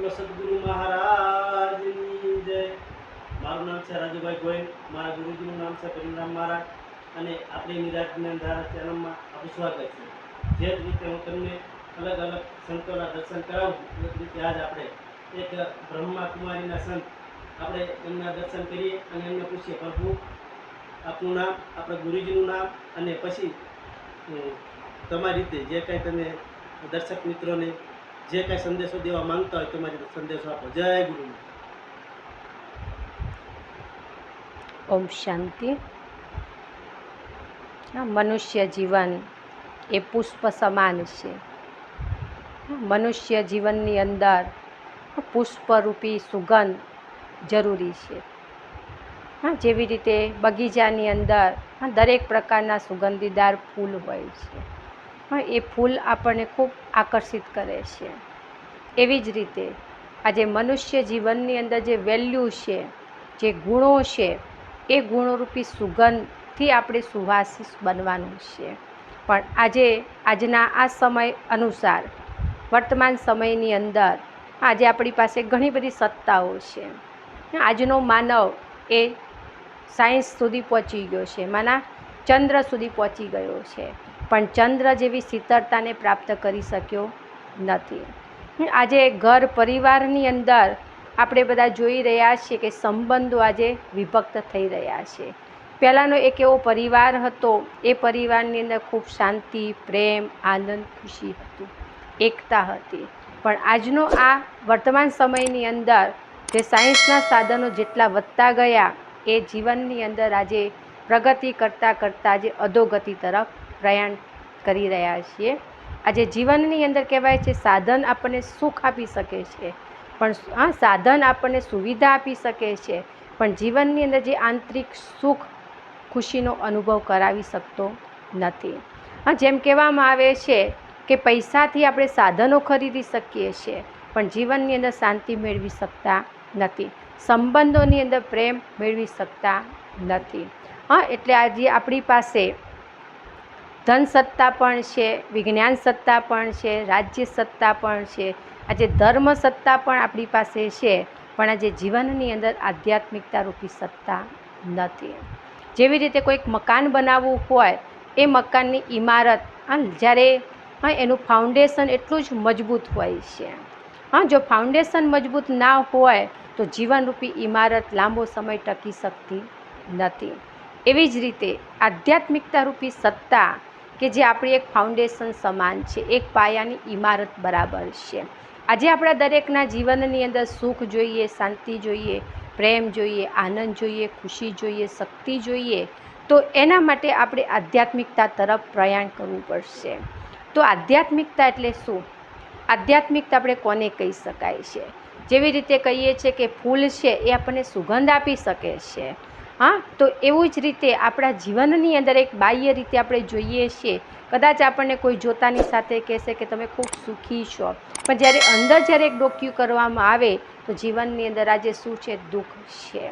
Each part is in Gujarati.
બોલો સદગુરુ મહારાજની જય. મારું નામ છે રાજુભાઈ ગોયલ. મારા ગુરુજીનું નામ છે પરિણામ મહારાજ. અને આપણી નિરાજ જ્ઞાન ધારા ચેનલમાં આપણું સ્વાગત છે. જે રીતે હું તમને અલગ અલગ સંતોના દર્શન કરાવું એ રીતે આજ આપણે એક બ્રહ્મા કુમારીના સંત આપણે એમના દર્શન કરીએ અને એમને પૂછીએ, પ્રભુ, આપનું નામ, આપણા ગુરુજીનું નામ અને પછી તમારી રીતે જે કાંઈ તમે દર્શક મિત્રોને જે કાંઈ સંદેશો દેવા માંગતા હોય તમારી સંદેશો આપો. જય ગુરુ ઓમ શાંતિ. મનુષ્ય જીવન એ પુષ્પ સમાન છે. મનુષ્ય જીવનની અંદર પુષ્પરૂપી સુગંધ જરૂરી છે. હા, જેવી રીતે બગીચાની અંદર દરેક પ્રકારના સુગંધીદાર ફૂલ હોય છે. એ ફૂલ આપણને ખૂબ આકર્ષિત કરે છે. એવી જ રીતે આજે મનુષ્ય જીવનની અંદર જે વેલ્યુ છે, જે ગુણો છે, એ ગુણોરૂપી સુગંધથી આપણે સુવાસીસ બનવાનું છે. પણ આજે, આજના આ સમય અનુસાર, વર્તમાન સમયની અંદર આજે આપણી પાસે ઘણી બધી સત્તાઓ છે. આજનો માનવ એ સાયન્સ સુધી પહોંચી ગયો છે, માના ચંદ્ર સુધી પહોંચી ગયો છે. પણ ચંદ્ર જેવી શીતળતાને પ્રાપ્ત કરી શક્યો નથી. આજે ઘર પરિવારની અંદર આપણે બધા જોઈ રહ્યા છીએ કે સંબંધો આજે વિભક્ત થઈ રહ્યા છે. પહેલાંનો એક એવો પરિવાર હતો, એ પરિવારની અંદર ખૂબ શાંતિ, પ્રેમ, આનંદ, ખુશી હતું, એકતા હતી. પણ આજનો આ વર્તમાન સમયની અંદર જે સાયન્સના સાધનો જેટલા વધતા ગયા, એ જીવનની અંદર આજે પ્રગતિ કરતાં કરતાં આજે અધોગતિ તરફ પ્રયાણ કરી રહ્યા છીએ. આજે જીવનની અંદર કહેવાય છે, સાધન આપણને સુખ આપી શકે છે. પણ હા, સાધન આપણને સુવિધા આપી શકે છે. પણ જીવનની અંદર જે આંતરિક સુખ, ખુશીનો અનુભવ કરાવી શકતો નથી. હા, જેમ કહેવામાં આવે છે કે પૈસાથી આપણે સાધનો ખરીદી શકીએ છીએ, પણ જીવનની અંદર શાંતિ મેળવી શકતા નથી. સંબંધોની અંદર પ્રેમ મેળવી શકતા નથી. હા, એટલે આજે આપણી પાસે ધન સત્તા પણ છે, વિજ્ઞાન સત્તા પણ છે, રાજ્ય સત્તા પણ છે. આજે ધર્મ સત્તા પણ આપણી પાસે છે, પણ આજે જીવનની અંદર આધ્યાત્મિકતા રૂપી સત્તા નથી. જેવી રીતે કોઈક મકાન બનાવવું હોય, એ મકાનની ઇમારત જ્યારે, હા, એનું ફાઉન્ડેશન એટલું જ મજબૂત હોય છે. હા, જો ફાઉન્ડેશન મજબૂત ના હોય, તો જીવનરૂપી ઇમારત લાંબો સમય ટકી શકતી નથી. એવી જ રીતે આધ્યાત્મિકતા રૂપી સત્તા કે જે આપણી એક ફાઉન્ડેશન સમાન છે, એક પાયાની ઇમારત બરાબર છે. આજે આપણા દરેકના જીવનની અંદર સુખ જોઈએ, શાંતિ જોઈએ, પ્રેમ જોઈએ, આનંદ જોઈએ, ખુશી જોઈએ, શક્તિ જોઈએ, તો એના માટે આપણે આધ્યાત્મિકતા તરફ પ્રયાણ કરવું પડશે. તો આધ્યાત્મિકતા એટલે શું? આધ્યાત્મિકતા આપણે કોને કહી શકાય છે? જેવી રીતે કહીએ છીએ કે ફૂલ છે એ આપણને સુગંધ આપી શકે છે. હા, તો એવું જ રીતે આપણા જીવનની અંદર એક બાહ્ય રીતે આપણે જોઈએ છીએ. કદાચ આપણને કોઈ જોતાની સાથે કહેશે કે તમે ખૂબ સુખી છો. પણ જ્યારે અંદર જ્યારે એક ડોક્યુ કરવામાં આવે, તો જીવનની અંદર આજે શું છે? દુઃખ છે.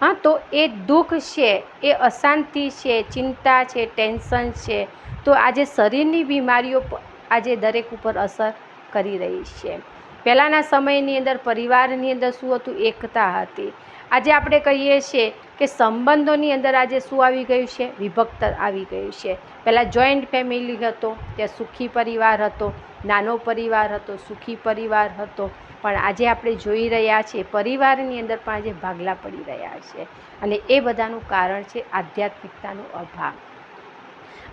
હા, તો એ દુઃખ છે, એ અશાંતિ છે, ચિંતા છે, ટેન્શન છે, તો આજે શરીરની બીમારીઓ આજે દરેક ઉપર અસર કરી રહી છે. પહેલાંના સમયની અંદર પરિવારની અંદર શું હતું? એકતા હતી. આજે આપણે કહીએ છીએ કે સંબંધોની અંદર આજે શું આવી ગયું છે? વિભક્ત આવી ગયું છે. પહેલાં જોઈન્ટ ફેમિલી હતો, ત્યાં સુખી પરિવાર હતો, નાનો પરિવાર હતો, સુખી પરિવાર હતો. પણ આજે આપણે જોઈ રહ્યા છીએ, પરિવારની અંદર પણ આજે ભાગલા પડી રહ્યા છે. અને એ બધાનું કારણ છે આધ્યાત્મિકતાનો અભાવ.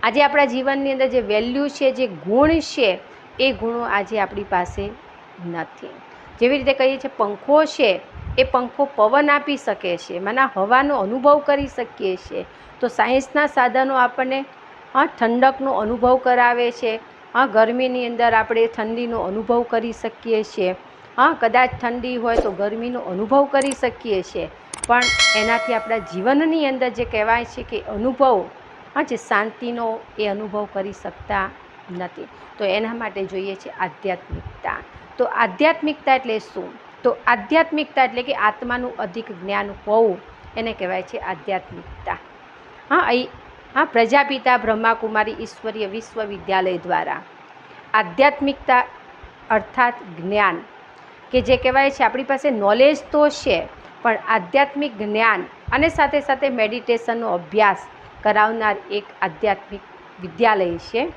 આજે આપણા જીવનની અંદર જે વેલ્યુ છે, જે ગુણ છે, એ ગુણો આજે આપણી પાસે નથી. જેવી રીતે કહીએ છીએ, પંખો છે એ પંખો પવન આપી શકે છે, માના હવાનો અનુભવ કરી શકીએ છીએ. તો સાયન્સના સાધનો આપણને, હા, ઠંડકનો અનુભવ કરાવે છે, હા, ગરમીની અંદર આપણે ઠંડીનો અનુભવ કરી શકીએ છીએ. હા, કદાચ ઠંડી હોય તો ગરમીનો અનુભવ કરી શકીએ છીએ. પણ એનાથી આપણા જીવનની અંદર જે કહેવાય છે કે અનુભવ, હા, જે શાંતિનો એ અનુભવ કરી શકતા નથી. તો એના માટે જોઈએ છે આધ્યાત્મિકતા. તો આધ્યાત્મિકતા એટલે શું? તો આધ્યાત્મિકતા એટલે કે આત્માનું અધિક જ્ઞાન હોવું, એને કહેવાય છે આધ્યાત્મિકતા. હા, અહીં, હા, પ્રજાપિતા બ્રહ્માકુમારી ઈશ્વરીય વિશ્વવિદ્યાલય દ્વારા. આધ્યાત્મિકતા અર્થાત જ્ઞાન, કે જે કહેવાય છે આપણી પાસે નોલેજ તો છે, પણ આધ્યાત્મિક જ્ઞાન અને સાથે સાથે મેડિટેશનનો અભ્યાસ કરાવનાર એક આધ્યાત્મિક વિદ્યાલય છે.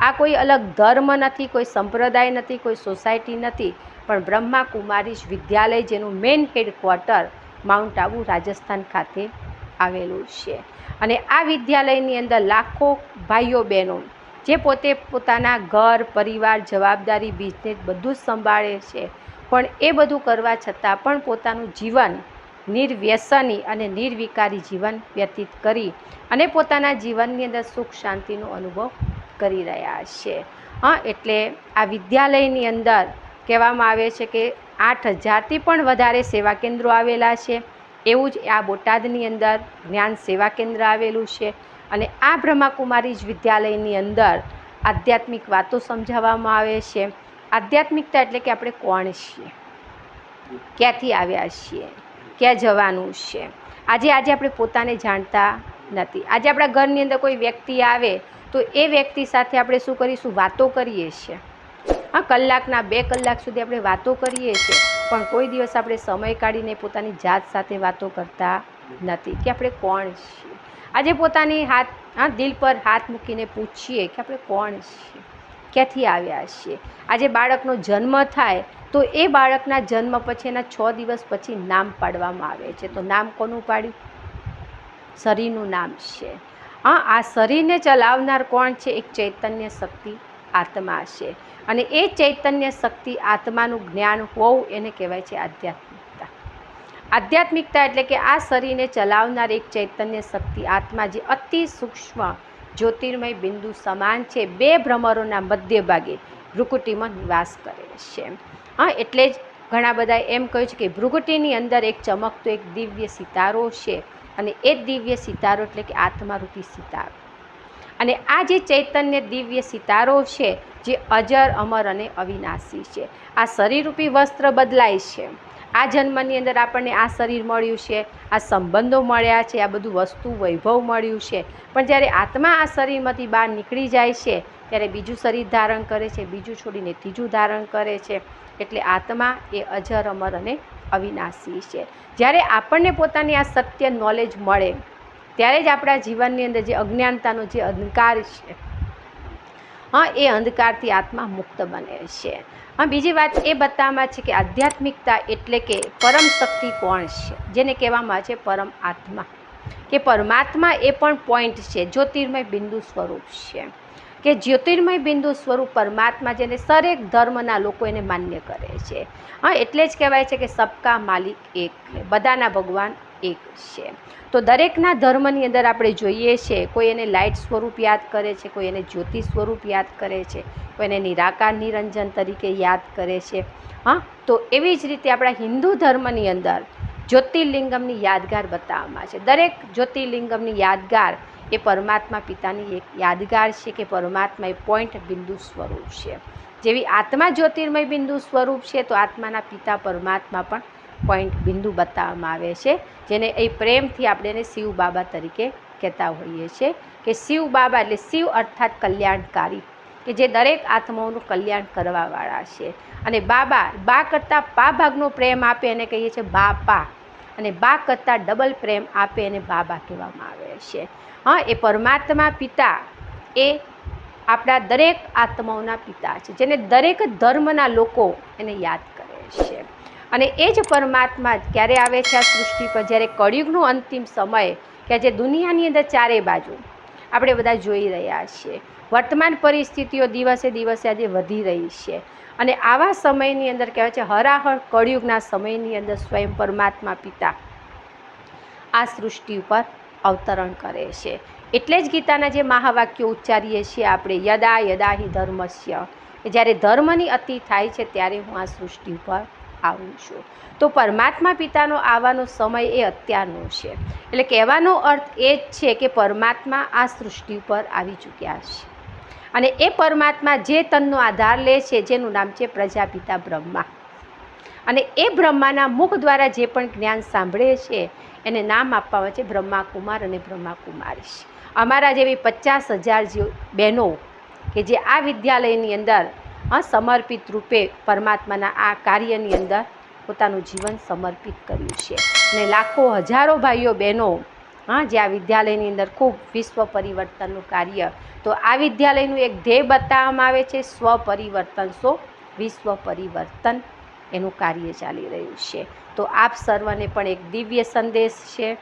આ કોઈ અલગ ધર્મ નથી, કોઈ સંપ્રદાય નથી, કોઈ સોસાયટી નથી પણ બ્રહ્મા કુમારીજ વિદ્યાલય, જેનું main headquarter mount Abu Rajasthan ખાતે આવેલું છે. અને આ વિદ્યાલયની અંદર લાખો ભાઈઓ બહેનો, જે પોતે પોતાના ઘર, પરિવાર, જવાબદારી બિઝનેસ બધું જ સંભાળે છે. પણ એ બધું કરવા છતાં પણ પોતાનું જીવન નિર્વ્યસની અને નિર્વિકારી જીવન વ્યતીત કરી અને પોતાના જીવનની અંદર સુખ શાંતિનો અનુભવ કરી રહ્યા છે. હા, એટલે આ વિદ્યાલયની અંદર કહેવામાં આવે છે કે આઠ હજારથી પણ વધારે સેવા કેન્દ્રો આવેલા છે. એવું જ આ બોટાદની અંદર જ્ઞાન સેવા કેન્દ્ર આવેલું છે અને આ બ્રહ્માકુમારી જ વિદ્યાલયની અંદર આધ્યાત્મિક વાતો સમજાવવામાં આવે છે. આધ્યાત્મિકતા એટલે કે આપણે કોણ છીએ? ક્યાંથી આવ્યા છીએ? ક્યાં જવાનું છે? આજે આજે આપણે પોતાને જાણતા નથી. આજે આપણા ઘરની અંદર કોઈ વ્યક્તિ આવે તો એ વ્યક્તિ સાથે આપણે શું કરીશું? વાતો કરીએ છીએ. હા, કલાકના બે કલાક સુધી આપણે વાતો કરીએ છીએ, પણ કોઈ દિવસ આપણે સમય કાઢીને પોતાની જાત સાથે વાતો કરતા નથી કે આપણે કોણ છીએ. આજે પોતાની હાથ, હા, દિલ પર હાથ મૂકીને પૂછીએ કે આપણે કોણ છીએ, ક્યાંથી આવ્યા છીએ. આજે બાળકનો જન્મ થાય તો એ બાળકના જન્મ પછી એના છ દિવસ પછી નામ પાડવામાં આવે છે. તો નામ કોનું પાડ્યું? શરીરનું નામ છે. હા, આ શરીરને ચલાવનાર કોણ છે? એક ચૈતન્ય શક્તિ આત્મા છે. અને એ ચૈતન્ય શક્તિ આત્માનું જ્ઞાન હોવું એને કહેવાય છે આધ્યાત્મિકતા. આધ્યાત્મિકતા એટલે કે આ શરીરને ચલાવનાર એક ચૈતન્ય શક્તિ આત્મા જે અતિ સૂક્ષ્મ જ્યોતિર્મય બિંદુ સમાન છે, બે ભ્રમરોના મધ્ય ભાગે ભ્રુકુટીમાં નિવાસ કરે છે. હા, એટલે જ ઘણા બધા એમ કહ્યું છે કે ભ્રુકુટીની અંદર એક ચમકતો એક દિવ્ય સિતારો છે અને એ દિવ્ય સિતારો એટલે કે આત્મારૂપી સિતારો. અને આ જે ચૈતન્ય દિવ્ય સિતારો છે, જે અજર, અમર અને અવિનાશી છે, આ શરીરરૂપી વસ્ત્ર બદલાય છે. આ જન્મની અંદર આપણને આ શરીર મળ્યું છે, આ સંબંધો મળ્યા છે, આ બધું વસ્તુ વૈભવ મળ્યું છે. પણ જ્યારે આત્મા આ શરીરમાંથી બહાર નીકળી જાય છે, ત્યારે બીજું શરીર ધારણ કરે છે, બીજું છોડીને ત્રીજું ધારણ કરે છે. એટલે આત્મા એ અજર, અમર અને અવિનાશી છે. જ્યારે આપણને પોતાની આ સત્ય નોલેજ મળે ત્યારે જ આપણા જીવનની અંદર જે અજ્ઞાનતાનો જે અંધકાર છે, હા, એ અંધકારથી આત્મા મુક્ત બને છે. હા, બીજી વાત એ બતાવવામાં છે કે આધ્યાત્મિકતા એટલે કે પરમ શક્તિ કોણ છે? જેને કહેવામાં છે પરમ આત્મા. કે પરમાત્મા એ પણ પોઈન્ટ છે, જ્યોતિર્મય બિંદુ સ્વરૂપ છે. કે જ્યોતિર્મય બિંદુ સ્વરૂપ પરમાત્મા જેને દરેક ધર્મના લોકો એને માન્ય કરે છે. હા, એટલે જ કહેવાય છે કે સબકા માલિક એક બધાના ભગવાન એક છે. તો દરેકના ધર્મની અંદર આપણે જોઈએ છે, કોઈ એને લાઇટ સ્વરૂપ યાદ કરે છે, કોઈ એને જ્યોતિ સ્વરૂપ યાદ કરે છે, કોઈ એને નિરાકાર નિરંજન તરીકે યાદ કરે છે. હા, તો એવી જ રીતે આપણા હિન્દુ ધર્મની અંદર જ્યોતિર્લિંગમની યાદગાર બતાવવામાં છે. દરેક જ્યોતિર્લિંગમની યાદગાર એ પરમાત્મા પિતાની એક યાદગાર છે કે પરમાત્મા એ પોઈન્ટ બિંદુ સ્વરૂપ છે. જેવી આત્મા જ્યોતિર્મય બિંદુ સ્વરૂપ છે, તો આત્માના પિતા પરમાત્મા પણ પોઈન્ટ બિંદુ બતાવવામાં આવે છે, જેને એ પ્રેમથી આપણે એને શિવ બાબા તરીકે કહેતા હોઈએ છીએ કે શિવ બાબા એટલે શિવ અર્થાત કલ્યાણકારી, કે જે દરેક આત્માઓનું કલ્યાણ કરવાવાળા છે. અને બાબા, બા કરતાં પા ભાગનો પ્રેમ આપે એને કહીએ છીએ બાપા, અને બા કરતાં ડબલ પ્રેમ આપે એને બાબા કહેવામાં આવે છે. હા, એ પરમાત્મા પિતા એ આપણા દરેક આત્માઓના પિતા છે, જેને દરેક ધર્મના લોકો એને યાદ કરે છે. અને એ જ પરમાત્મા ક્યારે આવે છે આ સૃષ્ટિ પર? જ્યારે કળિયુગનો અંતિમ સમય કે આજે દુનિયાની અંદર ચારે બાજુ આપણે બધા જોઈ રહ્યા છીએ. વર્તમાન પરિસ્થિતિઓ દિવસે દિવસે આજે વધી રહી છે. અને આવા સમયની અંદર કહેવાય છે હરાહર કળિયુગના સમયની અંદર સ્વયં પરમાત્મા પિતા આ સૃષ્ટિ ઉપર અવતરણ કરે છે. એટલે જ ગીતાના જે મહાવાક્યો ઉચ્ચારીએ છીએ આપણે, યદા યદા હિ ધર્મસ્ય. જ્યારે ધર્મની અતિ થાય છે ત્યારે હું આ સૃષ્ટિ ઉપર આવું છું. તો પરમાત્મા પિતાનો આવવાનો સમય એ અત્યારનો છે. એટલે કહેવાનો અર્થ એ જ છે કે પરમાત્મા આ સૃષ્ટિ ઉપર આવી ચૂક્યા છે. અને એ પરમાત્મા જે તનનો આધાર લે છે, જેનું નામ છે પ્રજાપિતા બ્રહ્મા. અને એ બ્રહ્માના મુખ દ્વારા જે પણ જ્ઞાન સાંભળે છે, એને નામ આપવામાં છે બ્રહ્માકુમાર અને બ્રહ્માકુમારી. અમારા જેવી પચાસ હજાર બહેનો કે જે આ વિદ્યાલયની અંદર સમર્પિત રૂપે પરમાત્માના આ કાર્યની અંદર પોતાનું જીવન સમર્પિત કર્યું છે. અને લાખો હજારો ભાઈઓ બહેનો, હા, જે આ વિદ્યાલયની અંદર ખૂબ વિશ્વ પરિવર્તનનું કાર્ય, તો આ વિદ્યાલયનું એક ધ્યેય બતાવવામાં આવે છે સ્વ પરિવર્તન સો વિશ્વ પરિવર્તન એનું કાર્ય ચાલી રહ્યું છે. તો આપ સર્વને પણ એક દિવ્ય સંદેશ છે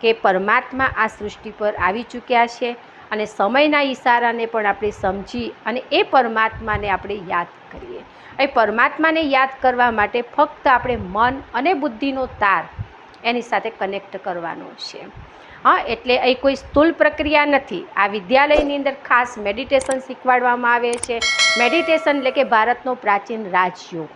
કે પરમાત્મા આ સૃષ્ટિ પર આવી ચૂક્યા છે. અને સમયના ઈશારાને પણ આપણે સમજી અને એ પરમાત્માને આપણે યાદ કરીએ. એ પરમાત્માને યાદ કરવા માટે ફક્ત આપણે મન અને બુદ્ધિનો તાર એની સાથે કનેક્ટ કરવાનો છે. હા, એટલે એ કોઈ સ્થૂલ પ્રક્રિયા નથી. આ વિદ્યાલયની અંદર ખાસ મેડિટેશન શીખવાડવામાં આવે છે. મેડિટેશન એટલે કે ભારતનો પ્રાચીન રાજયોગ.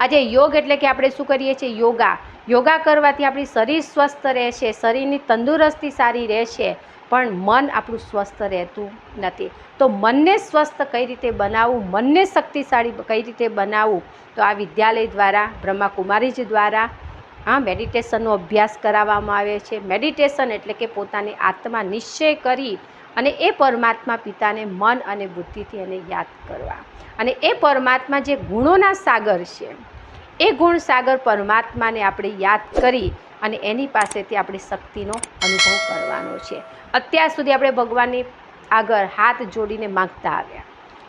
આજે યોગ એટલે કે આપણે શું કરીએ છીએ? યોગા. યોગા કરવાથી આપણી શરીર સ્વસ્થ રહેશે, શરીરની તંદુરસ્તી સારી રહેશે પણ મન આપણું સ્વસ્થ રહેતું નથી. તો મનને સ્વસ્થ કઈ રીતે બનાવવું, મનને શક્તિશાળી કઈ રીતે બનાવવું? તો આ વિદ્યાલય દ્વારા બ્રહ્માકુમારીજી દ્વારા, હા, મેડિટેશનનો અભ્યાસ કરાવવામાં આવે છે. મેડિટેશન એટલે કે પોતાની આત્મા નિશ્ચય કરી અને એ પરમાત્મા પિતાને મન અને બુદ્ધિથી એને યાદ કરવા. અને એ પરમાત્મા જે ગુણોના સાગર છે, એ ગુણ સાગર પરમાત્માને આપણે યાદ કરી અને એની પાસેથી આપણી શક્તિનો અનુભવ કરવાનો છે. અત્યાર સુધી આપણે ભગવાનની આગળ હાથ જોડીને માગતા આવ્યા.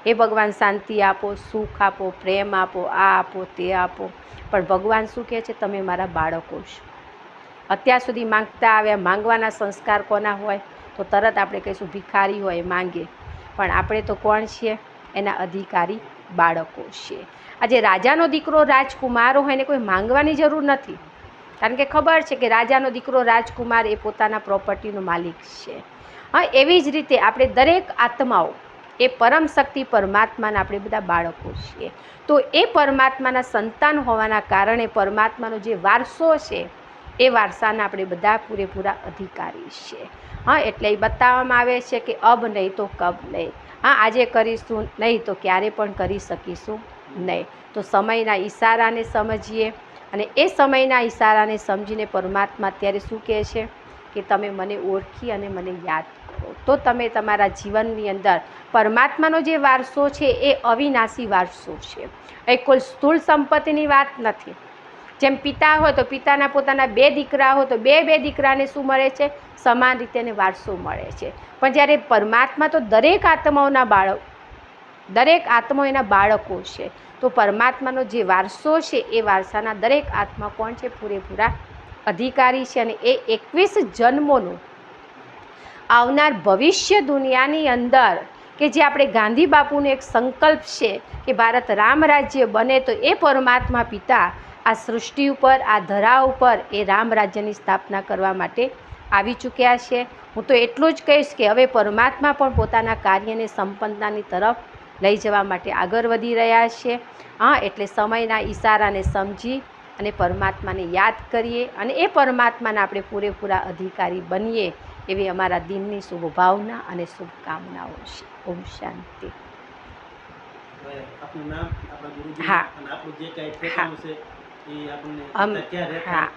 હે ભગવાન, શાંતિ આપો, સુખ આપો, પ્રેમ આપો, આ આપો, તે આપો. પણ ભગવાન શું કહે છે? તમે મારા બાળકો છો. અત્યાર સુધી માંગતા આવ્યા, માંગવાના સંસ્કાર કોના હોય? તો તરત આપણે કહીશું, ભિખારી હોય, માંગે. પણ આપણે તો કોણ છીએ? એના અધિકારી બાળકો છીએ. આજે રાજાનો દીકરો રાજકુમાર હોય એને કોઈ માંગવાની જરૂર નથી. કારણ કે ખબર છે કે રાજાનો દીકરો રાજકુમાર એ પોતાના પ્રોપર્ટીનો માલિક છે. હા, એવી જ રીતે આપણે દરેક આત્માઓ એ પરમ શક્તિ પરમાત્માના આપણે બધા બાળકો છીએ. તો એ પરમાત્માના સંતાન હોવાના કારણે પરમાત્માનો જે વારસો છે, એ વારસાના આપણે બધા પૂરેપૂરા અધિકારી છીએ હા, એટલે એ બતાવવામાં આવે છે કે અબ નહીં તો કબ નહીં. હા, આજે કરીશું, નહીં તો ક્યારે પણ કરી શકીશું નહીં. તો સમયના ઈશારાને સમજીએ. અને એ સમયના ઈશારાને સમજીને પરમાત્મા અત્યારે શું કહે છે કે તમે મને ઓળખી અને મને યાદ કરો. તો તમે તમારા જીવનની અંદર પરમાત્માનો જે વારસો છે એ અવિનાશી વારસો છે. એ કોઈ સ્થૂળ સંપત્તિની વાત નથી. જેમ પિતા હોય તો પિતાના પોતાના બે દીકરા હોય તો બે બે દીકરાને શું મળે છે? સમાન રીતે વારસો મળે છે. પણ જ્યારે પરમાત્મા તો દરેક આત્માઓના બાળક, દરેક આત્માઓ એના બાળકો છે. તો પરમાત્માનો જે વારસો છે, એ વારસાના દરેક આત્મા કોણ છે? પૂરેપૂરા અધિકારી છે અને એ એકવીસ જન્મોનું આવનાર ભવિષ્ય દુનિયાની અંદર કે જે આપણે ગાંધી બાપુનો એક સંકલ્પ છે કે ભારત રામ રાજ્ય બને તો એ પરમાત્મા પિતા આ સૃષ્ટિ ઉપર, આ ધરા ઉપર એ રામ રાજ્યની સ્થાપના કરવા માટે આવી ચૂક્યા છે. હું તો એટલું જ કહીશ કે હવે પરમાત્મા પણ પોતાના કાર્યને સંપન્નતાની તરફ લઈ જવા માટે આગળ વધી રહ્યા છે. હા એટલે સમયના ઈશારાને સમજી અને પરમાત્માને યાદ કરીએ અને એ પરમાત્માને આપણે પૂરેપૂરા અધિકારી બનીએ એવી અમારા દિનની શુભ ભાવના અને શુભકામનાઓ છે. ઓમ શાંતિ. હા. હા.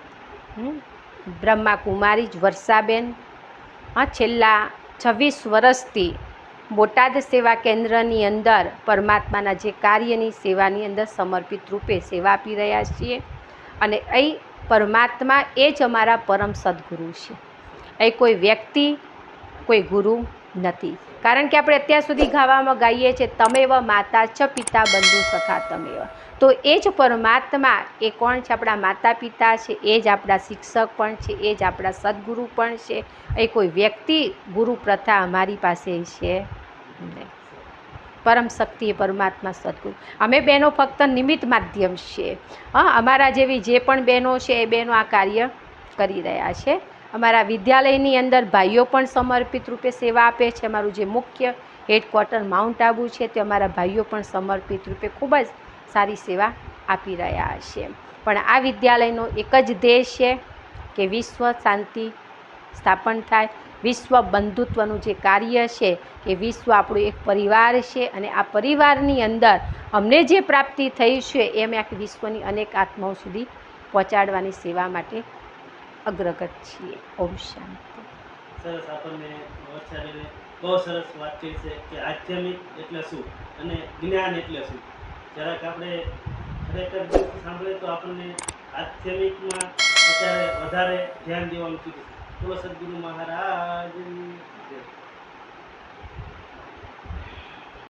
બ્રહ્મા કુમારી જ વર્ષાબેન. હા છેલ્લા છવ્વીસ વર્ષથી બોટાદ સેવા કેન્દ્રની અંદર પરમાત્માના જે કાર્યની સેવાની અંદર સમર્પિત રૂપે સેવા આપી રહ્યા છીએ. અને એ પરમાત્મા એ જ અમારા પરમ સદગુરુ છે. એ કોઈ વ્યક્તિ, કોઈ ગુરુ નથી. કારણ કે આપણે અત્યાર સુધી ગાવામાં ગાઈએ છીએ, તમેવ માતા ચ પિતા બંધુ સખા તમેવ. તો એ જ પરમાત્મા એ કોણ છે? આપણા માતા પિતા છે, એ જ આપણા શિક્ષક પણ છે, એ જ આપણા સદગુરુ પણ છે. એ કોઈ વ્યક્તિ ગુરુ પ્રથા અમારી પાસે છે? પરમ શક્તિ એ પરમાત્મા સદગુરુ. અમે બહેનો ફક્ત નિમિત્ત માધ્યમ છીએ. હા, અમારા જેવી જે પણ બહેનો છે, એ બહેનો આ કાર્ય કરી રહ્યા છે. અમારા વિદ્યાલયની અંદર ભાઈઓ પણ સમર્પિત રૂપે સેવા આપે છે. અમારું જે મુખ્ય હેડક્વાર્ટર માઉન્ટ આબુ છે, તે અમારા ભાઈઓ પણ સમર્પિત રૂપે ખૂબ જ સારી સેવા આપી રહ્યા છે. પણ આ વિદ્યાલયનો એક જ ધ્યેય છે કે વિશ્વ શાંતિ સ્થાપન થાય. વિશ્વ બંધુત્વનું જે કાર્ય છે કે વિશ્વ આપણું એક પરિવાર છે અને આ પરિવારની અંદર અમને જે પ્રાપ્તિ થઈ છે, એ અમે આખી વિશ્વની અનેક આત્માઓ સુધી પહોંચાડવાની સેવા માટે અગ્રગત છીએ. ઓમ શાંતિ. સરસ આપણને બહુ સરસ વાત કરી છે કે આધ્યાત્મિક એટલે શું અને જ્ઞાન એટલે શું? જરાક આપણે ખરેખર સાંભળીએ તો આપણને આધ્યાત્મિકમાં અત્યારે વધારે ધ્યાન દેવાનું કીધું. છે બોલો સદગુરુ મહારાજની જય